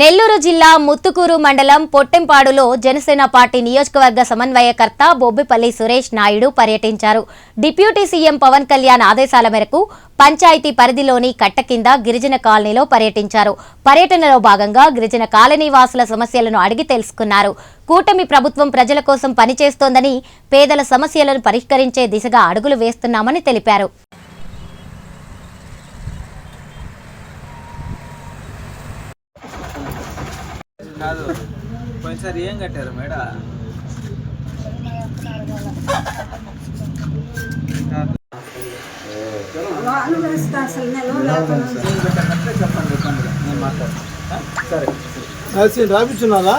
నెల్లూరు జిల్లా ముత్తుకూరు మండలం పొట్టెంపాడులో జనసేన పార్టీ నియోజకవర్గ సమన్వయకర్త బొబ్బిపల్లి సురేష్ నాయుడు పర్యటించారు. డిప్యూటీ సీఎం పవన్ కళ్యాణ్ ఆదేశాల మేరకు పంచాయతీ పరిధిలోని కట్ట కింద గిరిజన కాలనీలో పర్యటించారు. పర్యటనలో భాగంగా గిరిజన కాలనీ వాసుల సమస్యలను అడిగి తెలుసుకున్నారు. కూటమి ప్రభుత్వం ప్రజల కోసం పనిచేస్తోందని పేదల సమస్యలను పరిష్కరించే దిశగా అడుగులు వేస్తున్నామని తెలిపారు. కాదు. పోయినసారి ఏం కట్టారు మేడ? వాళ్ళు వేస్తే చెప్పండి ఇబ్బంది చేస్తుంది నేను మాట్లాడతాను ఆ? సరే కలిసి రాపించున్నారా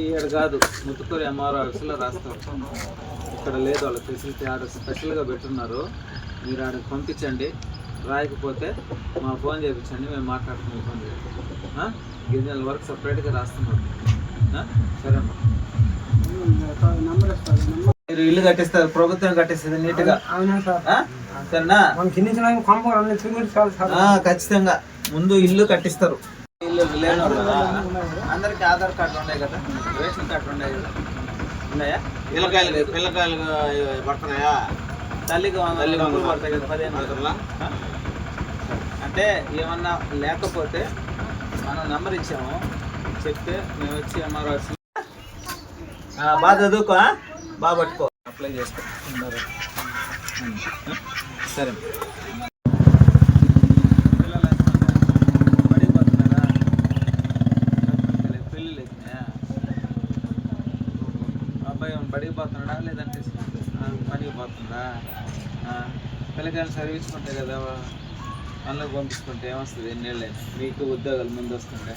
ఇక్కడ కాదు ముత్తుకూరు ఎంఆర్ ఆఫీస్లో రాస్తారు. ఇక్కడ లేదు వాళ్ళ ఫెసిలిటీ ఆడ స్పెషల్గా పెట్టున్నారు. మీరు ఆడకి పంపించండి. రాయకపోతే మా ఫోన్ చేయించండి మేము ఇబ్బంది లేదు. ఆ? గిరిజనుల వరకు సపరేట్గా రాస్తున్నారు ఆ? సరేమ్మా మీరు ఇల్లు కట్టిస్తారు ప్రభుత్వం కట్టిస్తుంది నీట్గా. సార్? సరేనా? సార్. ఖచ్చితంగా. ముందు ఇల్లు కట్టిస్తారు. కదా? అందరికి ఆధార్ కార్డు ఉన్నాయి కదా? రేషన్ కార్డు ఉన్నాయి కదా? ఉన్నాయా? పిల్లకాయలు పిల్లకాయలు పడుతున్నాయా? తల్లికి తల్లి వందలు పడతాయి కదా పదిహేను వందల. అంటే ఏమన్నా లేకపోతే మనం నెంబర్ ఇచ్చాము. చెప్తే మేము వచ్చి ఎంఆర్ఓ బాగా చదువుకో? బాగా పట్టుకో. అప్లై చేసుకో. సరే. లేదంటే పనికి పోతుందా? పిల్లకాయలు పిల్లకాయలు చదివించుకుంటే కదా పనులకు పంపించుకుంటే ఏమొస్తుంది? ఎన్నేళ్ళైనా మీకు ఉద్యోగాలు ముందు వస్తుంటే.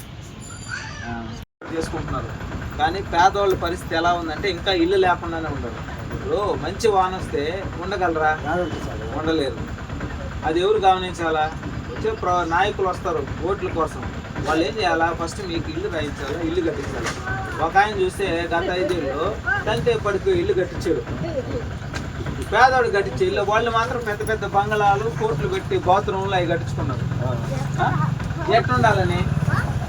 చేసుకుంటున్నారు. కానీ పేదవాళ్ళ పరిస్థితి ఎలా ఉందంటే ఇంకా ఇల్లు లేకుండానే ఉండరు ఇప్పుడు మంచి వాన వస్తే ఉండగలరా? ఉండలేరు. అది ఎవరు గమనించాలా? వచ్చే ప్ర- నాయకులు వస్తారు ఓట్ల కోసం. వాళ్ళు ఏం చేయాలా? ఫస్ట్ మీకు ఇల్లు రాయించాలా? ఇల్లు కట్టించాలి? ఒక ఆయన చూస్తే గత ఐదేళ్ళు తంతే ఇప్పటికి ఇల్లు కట్టించాడు. పేదవాడు కట్టించే ఇల్లు వాళ్ళు మాత్రం పెద్ద పెద్ద బంగళాలు కోట్లు పెట్టి బాత్రూంలు అవి కట్టించుకున్నారు. ఎట్టుండాలని ఎట్లుండాలని?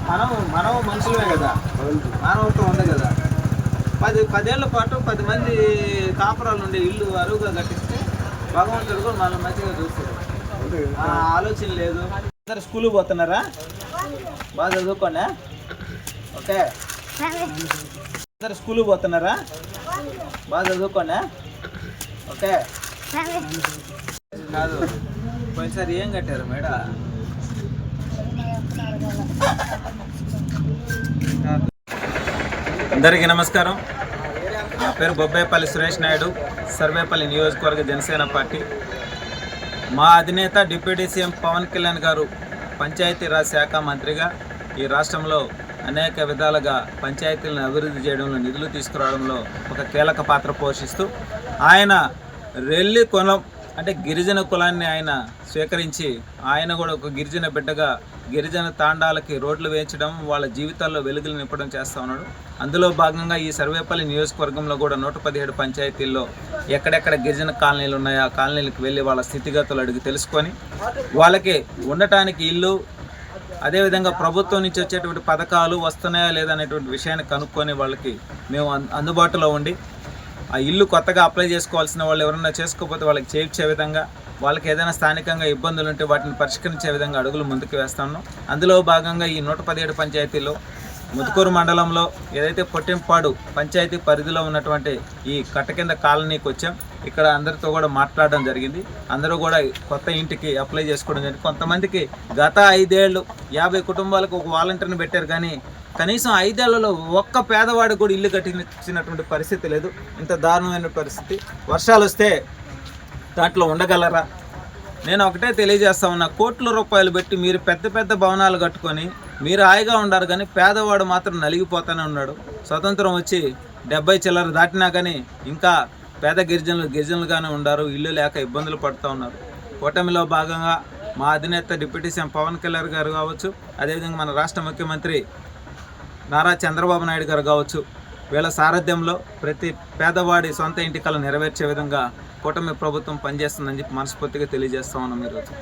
మనం మనం మనుషులమే కదా. మానవత్వం ఉంది కదా. పది పదేళ్ళ పాటు పది మంది కాపురాలు ఉండే ఇల్లు అరువుగా కట్టిస్తే భగవంతుడు కూడా మనం మంచిగా చూస్తారు ఆ ఆలోచన లేదు. అందరు స్కూల్కి పోతున్నారా? బాగా చదువుకోనా ఓకే. అందరు స్కూల్కి పోతున్నారా? బాగా చదువుకోండి ఓకే. కాదు పోయినసారి ఏం కట్టారు మేడం? అందరికీ నమస్కారం. నా పేరు బొబ్బేపల్లి సురేష్ నాయుడు సర్వేపల్లి నియోజకవర్గ జనసేన పార్టీ. మా అధినేత డిప్యూటీ సీఎం పవన్ కళ్యాణ్ గారు పంచాయతీరాజ్ శాఖ మంత్రిగా ఈ రాష్ట్రంలో అనేక విధాలుగా పంచాయతీలను అభివృద్ధి చేయడంలో నిధులు తీసుకురావడంలో ఒక కీలక పాత్ర పోషిస్తూ ఆయన రెల్లి కులం అంటే గిరిజన కులాన్ని ఆయన స్వీకరించి ఆయన కూడా ఒక గిరిజన బిడ్డగా గిరిజన తాండాలకి రోడ్లు వేయించడం వాళ్ళ జీవితాల్లో వెలుగులు నింపడం చేస్తూ ఉన్నాడు. అందులో భాగంగా ఈ సర్వేపల్లి నియోజకవర్గంలో కూడా నూట పదిహేడు పంచాయతీల్లో ఎక్కడెక్కడ గిరిజన కాలనీలు ఉన్నాయో ఆ కాలనీలకు వెళ్ళి వాళ్ళ స్థితిగతులు అడిగి తెలుసుకొని వాళ్ళకి ఉండటానికి ఇల్లు అదేవిధంగా ప్రభుత్వం నుంచి వచ్చేటువంటి పథకాలు వస్తున్నాయా లేదా అనేటువంటి విషయాన్ని కనుక్కొని వాళ్ళకి మేము అందుబాటులో ఉండి ఆ ఇల్లు కొత్తగా అప్లై చేసుకోవాల్సిన వాళ్ళు ఎవరైనా చేసుకోకపోతే వాళ్ళకి చేయించే విధంగా వాళ్ళకి ఏదైనా స్థానికంగా ఇబ్బందులు ఉంటే వాటిని పరిష్కరించే విధంగా అడుగులు ముందుకు వేస్తాను. అందులో భాగంగా ఈ నూట పదిహేడు పంచాయతీలో ముదుకూరు మండలంలో ఏదైతే పొట్టింపాడు పంచాయతీ పరిధిలో ఉన్నటువంటి ఈ కట్ట కింద కాలనీకి వచ్చాం ఇక్కడ అందరితో కూడా మాట్లాడడం జరిగింది. అందరూ కూడా కొత్త ఇంటికి అప్లై చేసుకోవడం జరిగింది. కొంతమందికి గత ఐదేళ్ళు యాభై కుటుంబాలకు ఒక వాలంటీర్ని పెట్టారు కానీ కనీసం ఐదేళ్ళలో ఒక్క పేదవాడు కూడా ఇల్లు కట్టించినటువంటి పరిస్థితి లేదు. ఇంత దారుణమైన పరిస్థితి. వర్షాలు వస్తే దాంట్లో ఉండగలరా? నేను ఒకటే తెలియజేస్తా ఉన్నా కోట్ల రూపాయలు పెట్టి మీరు పెద్ద పెద్ద భవనాలు కట్టుకొని మీరు హాయిగా ఉండారు కానీ పేదవాడు మాత్రం నలిగిపోతూనే ఉన్నాడు. స్వతంత్రం వచ్చి డెబ్బై చిల్లర దాటినా కానీ ఇంకా పేద గిరిజనులు గిరిజనులుగానే ఉన్నారు ఇల్లు లేక ఇబ్బందులు పడుతూ ఉన్నారు. కూటమిలో భాగంగా మా అధినేత డిప్యూటీ సీఎం పవన్ కళ్యాణ్ గారు కావచ్చు అదేవిధంగా మన రాష్ట్ర ముఖ్యమంత్రి నారా చంద్రబాబు నాయుడు గారు కావచ్చు వీళ్ళ సారథ్యంలో ప్రతి పేదవాడి సొంత ఇంటి కళ నెరవేర్చే విధంగా కూటమి ప్రభుత్వం పనిచేస్తుందని చెప్పి మనస్ఫూర్తిగా తెలియజేస్తా ఉన్నాం ఈరోజు.